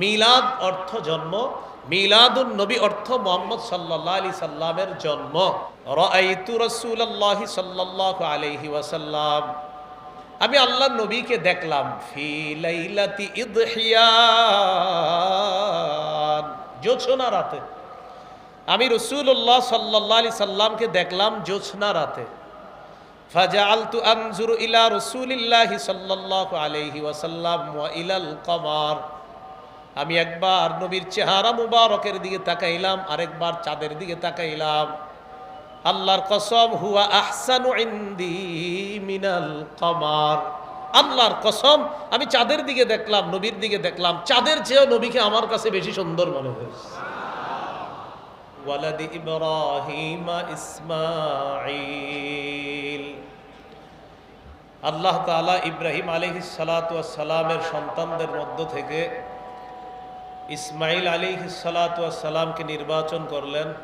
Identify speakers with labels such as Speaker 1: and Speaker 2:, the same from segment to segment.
Speaker 1: মিলাদ অর্থ জন্ম, মিলাদুন নবী অর্থ মোহাম্মদ সাল্লাহ আলি সাল্লামের জন্ম। রাইতু রসুল্লাহ সাল্লাহ আলহি ওয়াসাল্লাম। আমি আল্লাহ নবীকে দেখলাম, ফি লাইলাতি ইদহিয়ান, জোছনা রাতে। আমি রসুল্লাহ সাল্লাহ আলি সাল্লামকে দেখলাম জোছনা রাতে। ফাজাআলতু আনজুরু ইলা রাসূলিল্লাহি সাল্লাল্লাহু আলাইহি ওয়াসাল্লাম ওয়া ইলাল কমার। আমি একবার নবীর চেহারা মুবারকের দিকে তাকাইলাম, আরেকবার চাঁদের দিকে তাকাইলাম। আল্লাহর কসম, হুয়া আহসানু ইনদি মিনাল কমার। আল্লাহর কসম, আমি চাঁদের দিকে দেখলাম, নবীর দিকে দেখলাম। চাঁদের চেয়েও নবীকে আমার কাছে বেশি সুন্দর মনে হয়েছে। ওয়ালাদি ইব্রাহিম ইসমাঈল। আল্লাহ তাআলা ইব্রাহিম সালামের সন্তানদের মধ্য থেকে ইসমাইল আলাইহিস সালাতু ওয়াস নির্বাচন করলেন।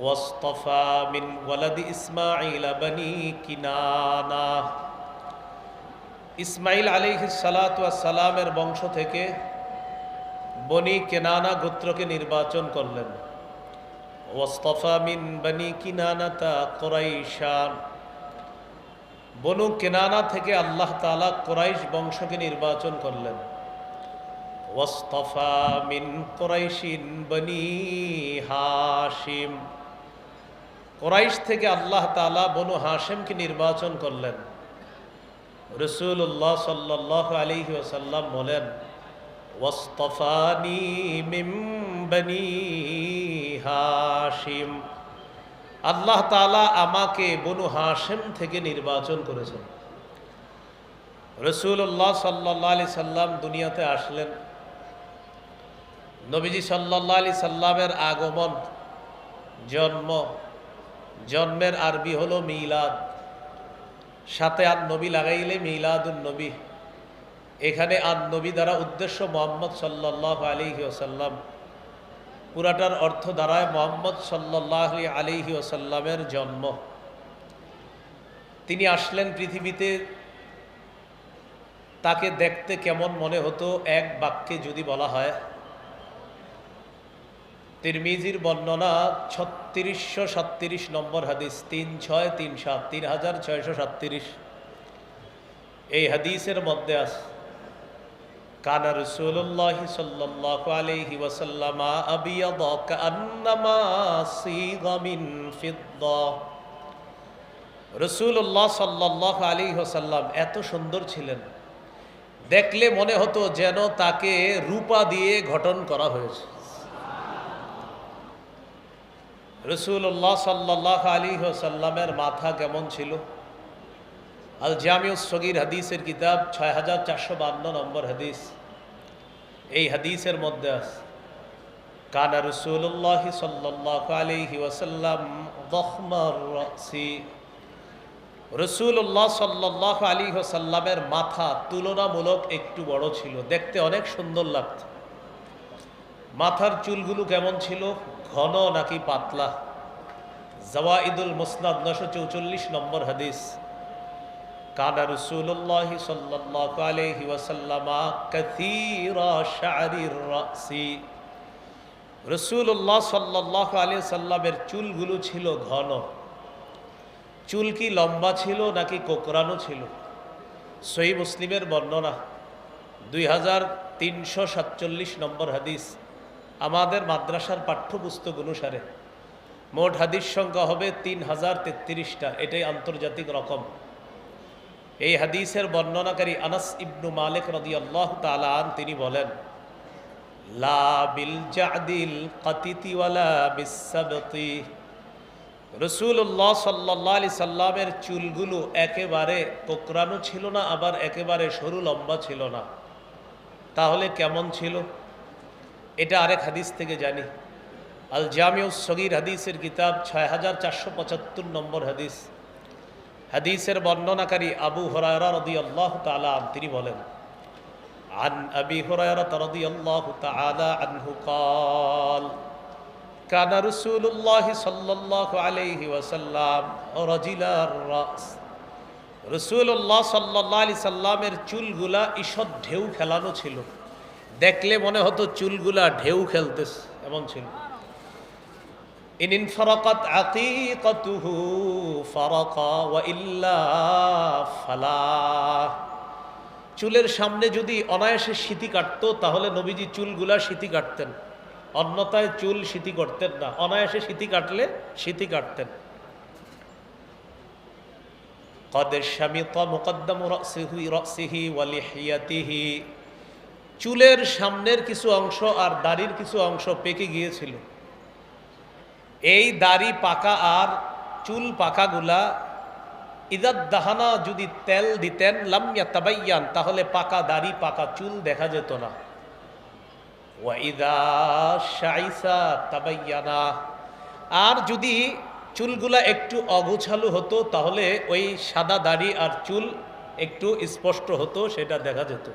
Speaker 1: ওয়াসতাফা মিন ওয়ালাদি ইসমাঈল বানি কিনানা। ইসমাইল আলাইহিস সালাতু ওয়াস সালামের বংশ থেকে বনি কেনানা গোত্রকে নির্বাচন করলেন। ওয়াস্তফা মিন বনি কিনানাতা কোরাইশান। বনু কেনানা থেকে আল্লাহ তাআলা কোরাইশ বংশকে নির্বাচন করলেন। মিন কোরাইশিন বনি হাশিম কোরাইশ থেকে আল্লাহ তাআলা বনু হাশিমকে নির্বাচন করলেন। রসুল্লাহ সাল্লাহ আলাইহি ওয়াসাল্লাম বলেন, ওয়াস্তফানি বনি হাশিম। আল্লাহ তাআলা আমাকে বনু হাশিম থেকে নির্বাচন করেছেন। রসুল্লাহ সাল্লাহ আলি সাল্লাম দুনিয়াতে আসলেন। নবীজি সাল্লাহ আলি সাল্লামের আগমন, জন্ম, জন্মের আরবি হলো মিলাদ। সাথে আর নবী লাগাইলে মিলাদুন নবী। এখানে আর নবী দ্বারা উদ্দেশ্য মোহাম্মদ সাল্লাহ আলিহি ওসাল্লাম পুরাটার অর্থ দ্বারায় মোহাম্মদ সাল্লাহ আলিহি ওসাল্লামের জন্ম। তিনি আসলেন পৃথিবীতে, তাকে দেখতে কেমন মনে হতো এক বাক্যে যদি বলা হয় তিরমিজির বর্ণনা ছত্রিশশো সাতত্রিশ নম্বর হাদিস, তিন ছয় তিন সাত, তিন হাজার ছয়শো সাতত্রিশ। এই হাদিসের মধ্যে আছে কানা রসুল্লাহ সাল্লাহ আলাইহি ওয়াসাল্লামা কান্নামা রসুল্লাহ সাল্লাহ আলী হোসাল্লাম এত সুন্দর ছিলেন। দেখলে মনে হতো যেন তাকে রূপা দিয়ে গঠন করা হয়েছে। রসুল্লাহ সাল্লাহ আলী সাল্লামের মাথা কেমন ছিল? আল জামিউস সগির হাদিসের কিতাব ছয় হাজার চারশো বান্ন নম্বর হাদিস। এই হাদিসের মধ্যে আছে, কানা রসুল্লাহ সাল্লাহ আলহি ওয়াসাল্লাম দখমার রাসি রসুল্লাহ সাল্লাহ আলী সাল্লামের মাথা তুলনামূলক একটু বড় ছিল, দেখতে অনেক সুন্দর লাগত মাথার চুলগুলো কেমন ছিল? ঘন নাকি পাতলা? জওয়াইদুল মুসনাদ নশো চৌচল্লিশ নম্বর হাদিস। কানা রসুল্লাহ সাল্লাহ আলহি ওয়াসাল্লামা রাসি। রসুল্লাহ সাল্লাহ আলী সাল্লামের চুলগুলো ছিল ঘন। চুল কি লম্বা ছিল নাকি কোকরানো ছিল? সই মুসলিমের বর্ণনা। দুই হাজার তিনশো সাতচল্লিশ নম্বর হাদিস। আমাদের মাদ্রাসার পাঠ্যপুস্তক অনুসারে মোট হাদিস সংখ্যা হবে তিন হাজার তেত্রিশটা। এটাই আন্তর্জাতিক রকম। এই হাদিসের বর্ণনাকারী আনাস ইবনু মালিক রদি আল্লাহ তালান তিনি বলেন রসুল্লাহ সাল্লাহ আলি সাল্লামের চুলগুলো একেবারে কোকরানো ছিল না, আবার একেবারে সরু লম্বা ছিল না। তাহলে কেমন ছিল? এটা আরেক হাদিস থেকে জানি আল জামিউ সগির হাদিসের কিতাব ছয় হাজার চারশো পঁচাত্তর নম্বর হাদিস হাদিসের বর্ণনাকারী আবু হরায়রা রদি আল্লাহ তালাম তিনি বলেন عن أبي هريرة رضي الله تعالى عنه قال كان رسول الله صلى الله عليه وسلم رجل الرأس রসুল্লাহ সাল্লাহ আলি সাল্লামের চুলগুলা ঈষৎ ঢেউ খেলানো ছিল দেখলে মনে হতো চুলগুলা ঢেউ খেলতেছে, এমন ছিল। ইন ইনফারাকাত আকিকাতুহু ফারাকা ওয়া ইল্লা ফালা। চুলের সামনে যদি অনায়াসে সিতি কাটতো, তাহলে নবীজি চুলগুলা সিতি কাটতেন। অন্যতায় চুল সিতি করতেন না। অনায়াসে সিতি কাটলে সিতি কাটতেন। কদের শামিতা মুকদ্দম রসিহি রসিহি ওয়ালিহিয়াতিহি চুলের সামনের কিছু অংশ আর দাড়ির কিছু অংশ পেকে গিয়েছিল। এই দাড়ি পাকা আর চুল পাকাগুলা ইদাত দাহানা যদি তেল দিতেন লামিয়া তাবাইয়ান তাহলে পাকা দাড়ি, পাকা চুল দেখা যেত না। ওয়াইদা তাবাইয়ানা আর যদি চুলগুলা একটু অগোছালো হতো, তাহলে ওই সাদা দাড়ি আর চুল একটু স্পষ্ট হতো, সেটা দেখা যেত।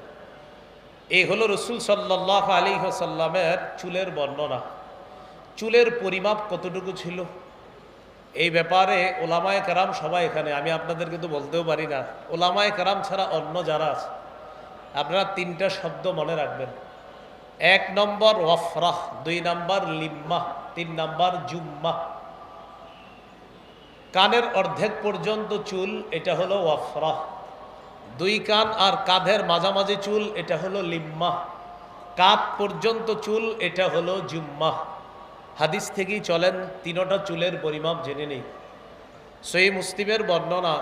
Speaker 1: এই হলো রসুল সাল্লাহ আলী সাল্লামের চুলের বর্ণনা। চুলের পরিমাপ কতটুকু ছিল? এই ব্যাপারে ওলামায় কারাম সবাই এখানে, আমি আপনাদেরকে তো বলতেও পারি না। ওলামায় কারাম ছাড়া অন্য যারা আছে, আপনারা তিনটা শব্দ মনে রাখবেন। এক নম্বর ওয়াফরাহ, দুই নম্বর লিম্মা তিন নম্বর জুম্মা কানের অর্ধেক পর্যন্ত চুল, এটা হলো ওয়াফরাহ। দুই কান আর কাঁধের মাঝামাঝি চুল, এটা হলো লিম্মা কাঁধ পর্যন্ত চুল, এটা হলো জুম্মা হাদিস থেকেই চলেন, তিনোটা চুলের পরিমাপ জেনে নেই। সই মুসলিমের বর্ণনা,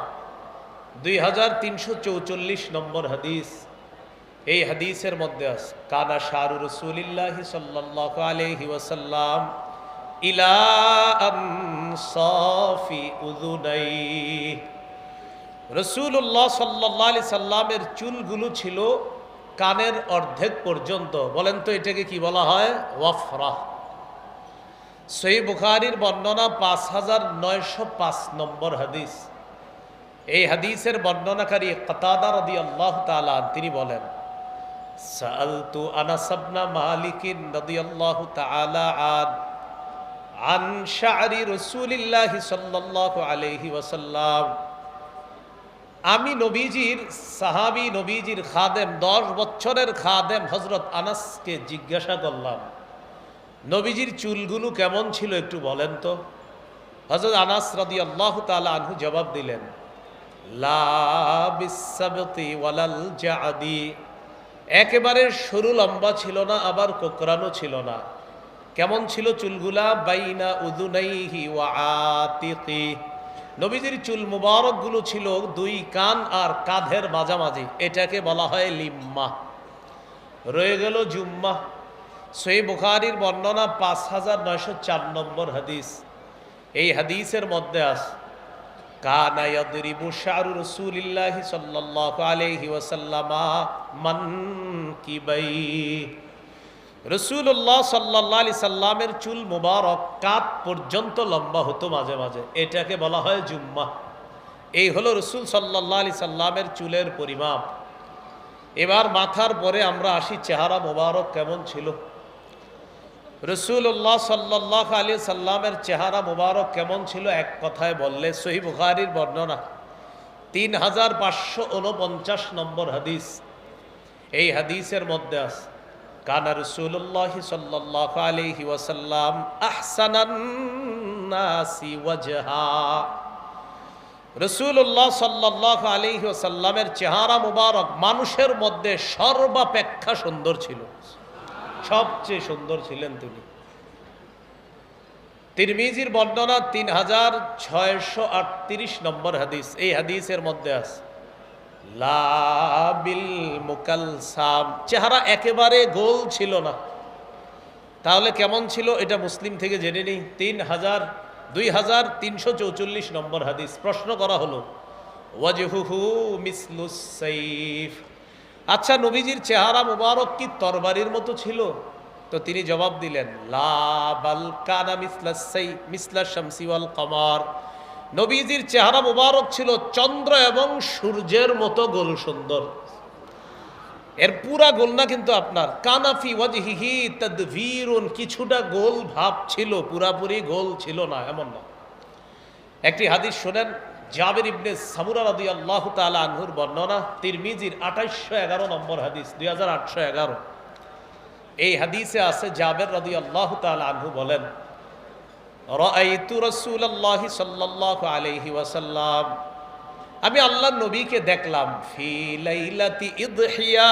Speaker 1: দুই হাজার তিনশো চৌচল্লিশ নম্বর হাদিস। এই হাদিসের মধ্যে আছে, কানা শাহরু রসুলিল্লাহি সাল্লাহ আলহি ওয়াসাল্লাম ইলা আনসাফি উদুনাই রসুল্লাহ সাল্লাহ আলি সাল্লামের চুলগুলো ছিল কানের অর্ধেক পর্যন্ত। বলেন তো এটাকে কি বলা হয়? ওয়াফরা। সই বুখারির বর্ণনা পাঁচ হাজার নয়শো পাঁচ নম্বর হাদিস। এই হাদিসের বর্ণনাকারী কতাদা রদি আল্লাহ তালা তিনি বলেন সালতু আনাসাবনা মালিকিন রদি আল্লাহ তালা আন আন শাহরি রসুলিল্লাহ সাল্লাহ আলহি ওয়াসাল্লাম। আমি নবীজির সাহাবি, নবীজির খাদেম, দশ বছরের খাদেম হজরত আনাসকে জিজ্ঞাসা করলাম, নবীজির চুলগুলো কেমন ছিল একটু বলেন তো? হজরত আনাস রদি আল্লাহ তালা আনহু জবাব দিলেন জাদি। একেবারে সরু লম্বা ছিল না, আবার কোকরানো ছিল না। কেমন ছিল চুলগুলা? বাইনা উদুনাইহি ওয়া আতিকি। নবীজির চুল মুবারকগুলো ছিল দুই কান আর কাঁধের মাঝামাঝি। এটাকে বলা হয় লিম্মা। রয়ে গেল জুম্মা। সই বুখারির বর্ণনা পাঁচ হাজার নয়শো চার নম্বর হাদিস। এই হাদিসের মধ্যে আস, কানা ইয়াদরিবু শারু রাসূলিল্লাহি সাল্লাল্লাহু আলাইহি ওয়াসাল্লামা মান রসুল্লাহ সাল্লাহ আলি সাল্লামের চুল মুবারক কাপ পর্যন্ত লম্বা হতো মাঝে মাঝে। এটাকে বলা হয় জুম্মা। এই হলো রসুল সাল্লাহ আলি সাল্লামের চুলের পরিমাপ। এবার মাথার পরে আমরা আসি, চেহারা মোবারক কেমন ছিল? রসুল্লাহ সাল্লাহ আলী সাল্লামের চেহারা মোবারক কেমন ছিল? এক কথায় বললে সহি বুখারির বর্ণনা, তিন হাজার পাঁচশো উনপঞ্চাশ নম্বর হাদিস। এই হাদিসের মধ্যে আছে কানা রসুল্লাহ সাল্লাহ আলহি ওয়াসাল্লাম আহসানান্নাসি ওয়াজহা। রসুল্লাহ সাল্লাহ আলহি ওসাল্লামের চেহারা মুবারক মানুষের মধ্যে সর্বাপেক্ষা সুন্দর ছিল। সবচেয়ে সুন্দর ছিলেন তিনি। তিরমিজির বর্ণনা তিন হাজার ছয়শো আটত্রিশ নম্বর হাদিস, এই হাদিসের মধ্যে আছে। লাবিল চেহারা একেবারে গোল ছিল না। তাহলে কেমন ছিল এটা মুসলিম থেকে জেনে নিই। তিন হাজার, দুই হাজার তিনশো চৌচল্লিশ নম্বর হাদিস। প্রশ্ন করা হলো, ওয়াজহুহু আচ্ছা নবীজির চেহারা মুবারক কি তরবারির মতো ছিল? তো তিনি জবাব দিলেন লা বাল কানা মিসলা শামসি ওয়াল কমার। নবীজির চেহারা মুবারক ছিল চন্দ্র এবং সূর্যের মতো গোল সুন্দর। এর পুরা গোল না কিন্তু আপনার। কানাফি ওয়াজহিহি তাদভীরুন কিছুটা গোল ভাব ছিল, পুরাপুরি গোল ছিল না, এমন না। একটি হাদিস শোনেন, জাবের ইবনে সামুরা রাদিয়াল্লাহু তাআলা আনহুর বর্ণনা, তিরমিজির 2811 নম্বর হাদিস 2811 এই হাদিসে আছে জাবের রদি আল্লাহ আনহু বলেন রাআইতু রাসূলুল্লাহ সাল্লাল্লাহু আলাইহি ওয়াসাল্লাম। আমি আল্লাহ নবীকে দেখলাম, ফি লাইলাতি ইদহিয়ান,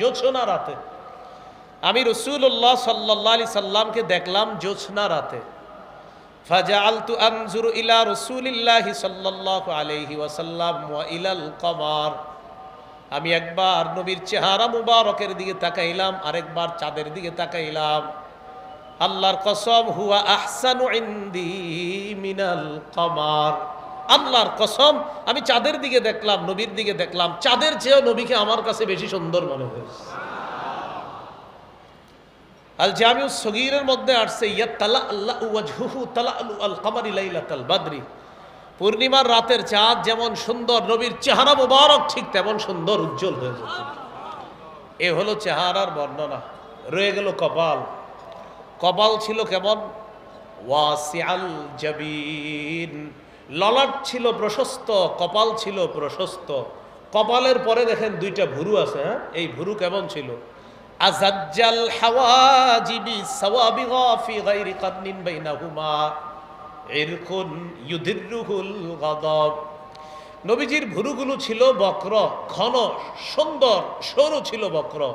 Speaker 1: জোছনা রাতে। আমি রসুল্লাহ সাল্লাহ আলি সাল্লামকে দেখলাম জোছনা রাতে। ফাজাআলতু আনজুরু ইলা রাসূলিল্লাহি সাল্লাল্লাহু আলাইহি ওয়াসাল্লাম ইলাল কমার। আমি একবার নবীর চেহারা মুবারকের দিকে তাকাইলাম, আরেকবার চাঁদের দিকে তাকাইলাম। আল্লাহর কসম, হুয়া আহসানু ইনদি মিনাল কমার। আল্লাহর কসম, আমি চাঁদের দিকে দেখলাম, নবীর দিকে দেখলাম। চাঁদের চেয়েও নবীকে আমার কাছে বেশি সুন্দর মনে হয়েছে। আল জামিউ সগীরের মধ্যে আসছে ইয়া তালা আল্লাহ ওয়াজহুহু তালা আলু আল কামারি লাইলাতাল বাদরি। পূর্ণিমার রাতের চাঁদ যেমন সুন্দর, নবীর চেহারা মুবারক ঠিক তেমন সুন্দর, উজ্জ্বল হয়ে যেত এ হলো চেহারার বর্ণনা। রয়ে গেল কপাল। কপাল ছিল কেমন? ওয়াসিআল জাবিন। ললাট ছিল প্রশস্ত, কপাল ছিল প্রশস্ত। কপালের পরে দেখেন দুইটা ভুরু আছে হ্যাঁ? এই ভুরু কেমন ছিল? আজাজ্জাল হাওয়াজিবি সাওয়াবিগা ফি গায়রি কান্নিন বাইনাহুমা। ইরকুন ইউদিররুহুল গাদাব। নবীজির ভুরুগুলো ছিল বক্র, ঘন, সুন্দর, সরু ছিল বক্র।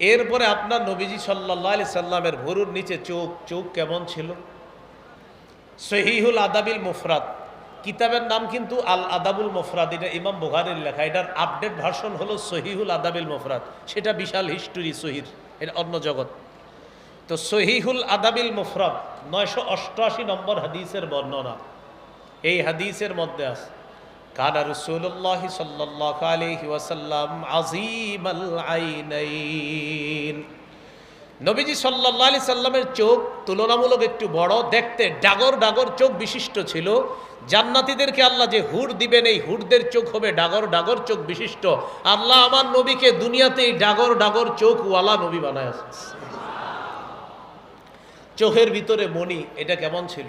Speaker 1: এরপরে আপনার নবীজি সাল্লাহ সাল্লামের ভুরুর নিচে চোখ চোখ কেমন ছিল? সহিহুল আদাবিল মুফরাদ। কিতাবের নাম কিন্তু আল আদাবুল মুফরাদ, এটা ইমাম বুখারের লেখা। এটার আপডেট ভার্সন হলো সহিহুল আদাবিল মুফরাদ। সেটা বিশাল হিস্টোরি সহির এটা অন্য জগৎ। তো সহিহুল আদাবিল মুফরাদ, নয়শো অষ্টআশি নম্বর হাদিসের বর্ণনা। এই হাদিসের মধ্যে আছে। কানা রসুল্লাহ সাল্লাহ আলহি ওয়াসাল্লাম আজিম আল আইনাইন নবীজি সাল্লাহ আলি সাল্লামের চোখ তুলনামূলক একটু বড়, দেখতে ডাগর ডাগর চোখ বিশিষ্ট ছিল। জান্নাতীদেরকে আল্লাহ যে হুড় দিবেন, এই হুড়দের চোখ হবে ডাগর ডাগর চোখ বিশিষ্ট। আল্লাহ আমার নবীকে দুনিয়াতে এই ডাগর ডাগর চোখ ওয়ালা নবী বানায় চোখের ভিতরে মণি, এটা কেমন ছিল?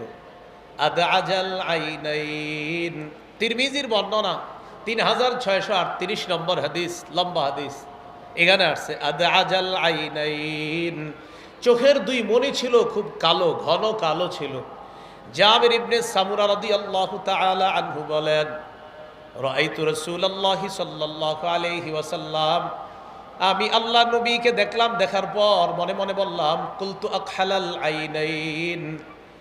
Speaker 1: আদা আজাল আইনাইন। তিরমিজির বর্ণনা তিন হাজার ছয়শো আটত্রিশ নম্বর হাদিস, লম্বা হাদিস। এখানে আসছে আজাল আইনাইন। চোখের দুই মণি ছিল খুব কালো, ঘন কালো ছিল। জাবির ইবনে সামুরা রাদিয়াল্লাহু তাআলা আনহু বলেন, রাআইতু রাসূলুল্লাহি সাল্লাল্লাহু আলাইহি ওয়াসাল্লাম। আমি আল্লাহ নবীকে দেখলাম, দেখার পর মনে মনে বললাম, কুলতু আকহালাল আইনাইন।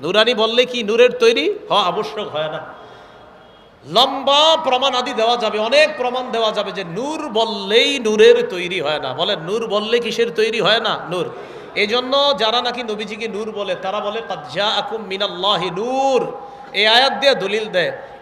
Speaker 1: নুরানি বললে কি, নূরের তৈরি? হ আবশ্যক হয় না। লম্বা প্রমাণ আদি দেওয়া যাবে, অনেক প্রমাণ দেওয়া যাবে যে নূর বললেই নূরের তৈরি হয় না। বলে নূর বললে কিসের তৈরি হয় না? নূর। এই জন্য যারা নাকি নবীজিকে নূর বলে, তারা বলে কাজ্জা আকুম মিনাল্লাহি নূর। এই আয়াত দিয়ে দলিল দেয়।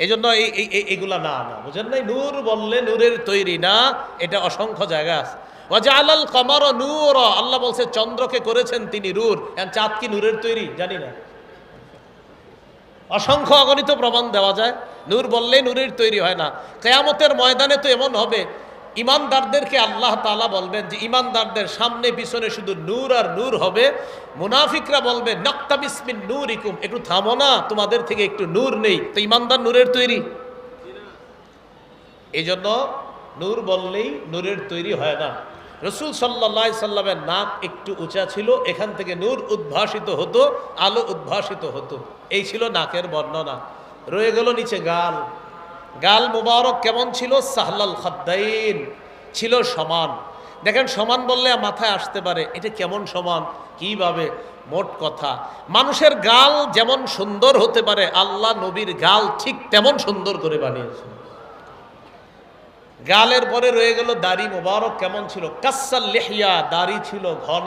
Speaker 1: এই জন্য এই, এই- এই- এগুলা না না, বুঝেন নাই? নূর বললে নূরের তৈরি না, এটা অসংখ্য জায়গা আছে। ওয়াজালাল কমার নূর, আল্লাহ বলছে, চন্দ্রকে করেছেন তিনি নূর। চাঁদ কি নূরের তৈরি? জানি না। অসংখ্য অগণিত প্রমাণ দেওয়া যায়। নূর বললে নূরের তৈরি হয় না। কেয়ামতের ময়দানে তো এমন হবে ইমানদারদেরকে আল্লাহ তাআলা বলবেন যে ইমানদারদের সামনে, পিছনে শুধু নূর আর নূর হবে। মুনাফিকরা বলবে নক্তাবিসমিন নূর ইকুম একটু থামো না, তোমাদের থেকে একটু নূর নেই। তো ইমানদার নূরের তৈরি। এই জন্য নূর বললেই নূরের তৈরি হয় না। রসুল সাল্লা সাল্লামের নাক একটু উঁচা ছিল, এখান থেকে নূর উদ্ভাসিত হতো, আলো উদ্ভাসিত হতো। এই ছিল নাকের বর্ণনা। রয়ে গেল নিচে গাল। গাল মুবারক কেমন ছিল? সাহলাল খাদ্দাইন। ছিল সমান। দেখেন, সমান বললে মাথায় আসতে পারে, এটা কেমন সমান? কীভাবে? মোট কথা, মানুষের গাল যেমন সুন্দর হতে পারে, আল্লাহ নবীর গাল ঠিক তেমন সুন্দর করে বানিয়েছেন। গালের পরে রয়ে গেল দাড়ি মোবারক কেমন ছিল? কাসাল লেহিয়া দাড়ি ছিল ঘন।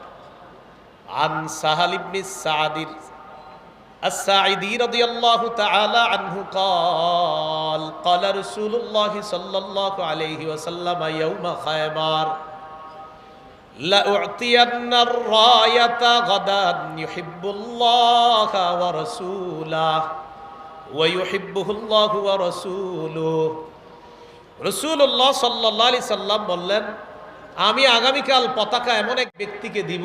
Speaker 1: عن سهل بن السعد الساعدي رضي الله تعالى عنه قال قال رسول الله صلى الله عليه وسلم يوم خيبر لأعطين الراية غدا يحب الله ورسوله ويحبه الله ورسوله রসুল্লাহ সাল্লাহ আলি সাল্লাম বললেন আমি আগামীকাল পতাকা এমন এক ব্যক্তিকে দিব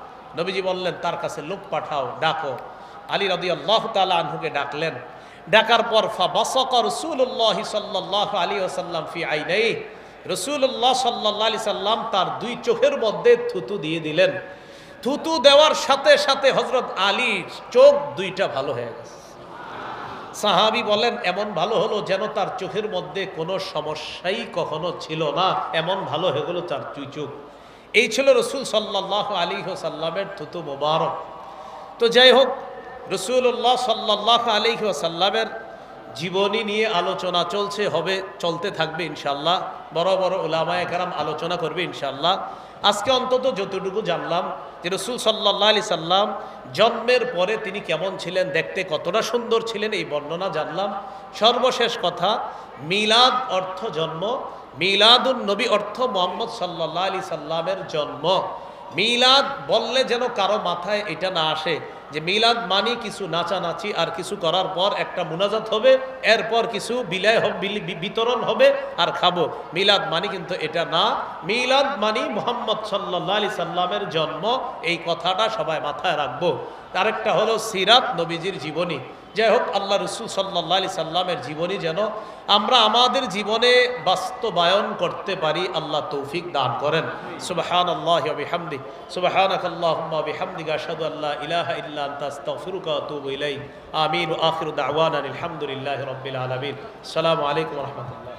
Speaker 1: নবীজি বললেন, তার কাছে লোক পাঠাও, ডাকো। আলী রদি আল্লাহ তালা আনহুকে ডাকলেন। ডাকার পর ফা বাসক রসুল্লাহ সাল্লাহ আলী ওসাল্লাম ফি আইনাই রসুল্লাহ সাল্লাহ আলি সাল্লাম তার দুই চোখের মধ্যে থুতু দিয়ে দিলেন। থুতু দেওয়ার সাথে সাথে হজরত আলীর চোখ দুইটা ভালো হয়ে গেছে। সাহাবি বলেন, এমন ভালো হলো যেন তার চোখের মধ্যে কোনো সমস্যাই কখনো ছিল না। এমন ভালো হয়ে গেল তার চুই চোখ। এই ছিল রসুল সাল্লাহ আলী সাল্লামের থুতু মোবারক। তো যাই হোক রসুল্লাহ সাল্লাহ আলী সাল্লামের জীবনী নিয়ে আলোচনা চলছে, হবে, চলতে থাকবে ইনশাল্লাহ বড় বড় ওলামায় কারাম আলোচনা করবে ইনশাল্লাহ আজকে অন্তত যতটুকু জানলাম যে রসুল সাল্লাহ আলি সাল্লাম জন্মের পরে তিনি কেমন ছিলেন, দেখতে কতটা সুন্দর ছিলেন, এই বর্ণনা জানলাম। সর্বশেষ কথা, মিলাদ অর্থ জন্ম মিলাদুন নবী অর্থ মোহাম্মদ সাল্লাহ আলি সাল্লামের জন্ম। মিলাদ বললে যেন কারও মাথায় এটা না আসে যে মিলাদ মানি কিছু নাচানাচি আর কিছু করার পর একটা মুনাজাত হবে, এরপর কিছু বিলায় বিতরণ হবে আর খাব। মিলাদ মানি কিন্তু এটা না। মিলাদ মানি মোহাম্মদ সাল্লাহ আলি সাল্লামের জন্ম, এই কথাটা সবাই মাথায় রাখব। আরেকটা হলো সিরাত নবীজির জীবনী। যাই হোক আল্লাহ রসুল সাল্লাহ আলি সাল্লামের জীবনী যেন আমরা আমাদের জীবনে বাস্তবায়ন করতে পারি, আল্লাহ তৌফিক দান করেন। সুবাহান আল্লাহ বিহামদি সুবাহানাক আল্লাহুম্মা বিহামদিকা আশহাদু আল্লা ইলাহা ইল্লা ওয়া আমিন। আখির আখিরু আলহামদুলিল্লাহ আসসালামু আলাইকুম রাহমাতুল্লাহ।